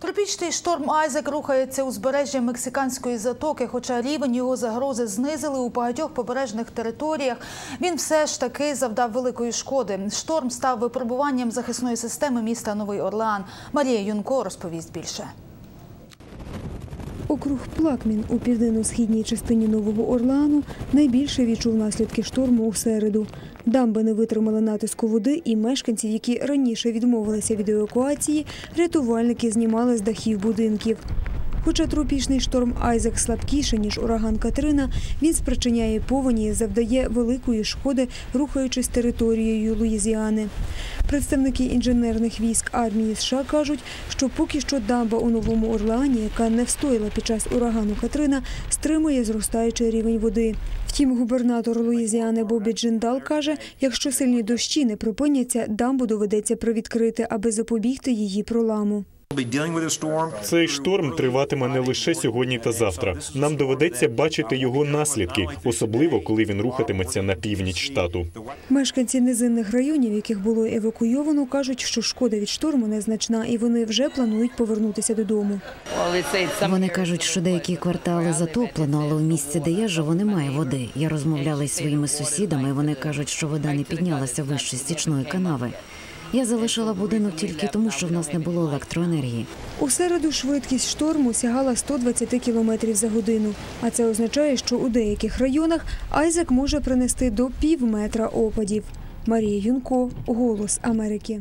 Тропічний шторм Айзек рухається узбережжя мексиканської затоки, хоча рівень його загрози знизили у багатьох побережних територіях. Він все ж таки завдав великої шкоди. Шторм став випробуванням захисної системи міста Новий Орлеан. Марія Юнко розповість більше. Округ Плакмін у південно-східній частині Нового Орлеану найбільше відчув наслідки шторму у середу. Дамби не витримали натиску води, і мешканців, які раніше відмовилися від евакуації, рятувальники знімали з дахів будинків. Хоча тропічний шторм Айзек слабкіший, ніж ураган Катрина, він спричиняє повені і завдає великої шкоди, рухаючись територією Луїзіани. Представники інженерних військ армії США кажуть, що поки що дамба у Новому Орлеані, яка не встояла під час урагану Катрина, стримує зростаючий рівень води. Втім, губернатор Луїзіани Бобі Джиндал каже, якщо сильні дощі не припиняться, дамбу доведеться привідкрити, аби запобігти її проламу. Цей шторм триватиме не лише сьогодні та завтра. Нам доведеться бачити його наслідки, особливо коли він рухатиметься на північ штату. Мешканці низинних районів, яких було евакуйовано, кажуть, що шкода від шторму незначна, і вони вже планують повернутися додому. Вони кажуть, що деякі квартали затоплено, але у місці, де я живу, немає води. Я розмовляла із своїми сусідами. і Вони кажуть, що вода не піднялася вище стічної канави. Я залишила будинок тільки тому, що в нас не було електроенергії. У середу швидкість шторму сягала 120 км за годину. А це означає, що у деяких районах Айзек може принести до пів метра опадів. Марія Юнко, Голос Америки.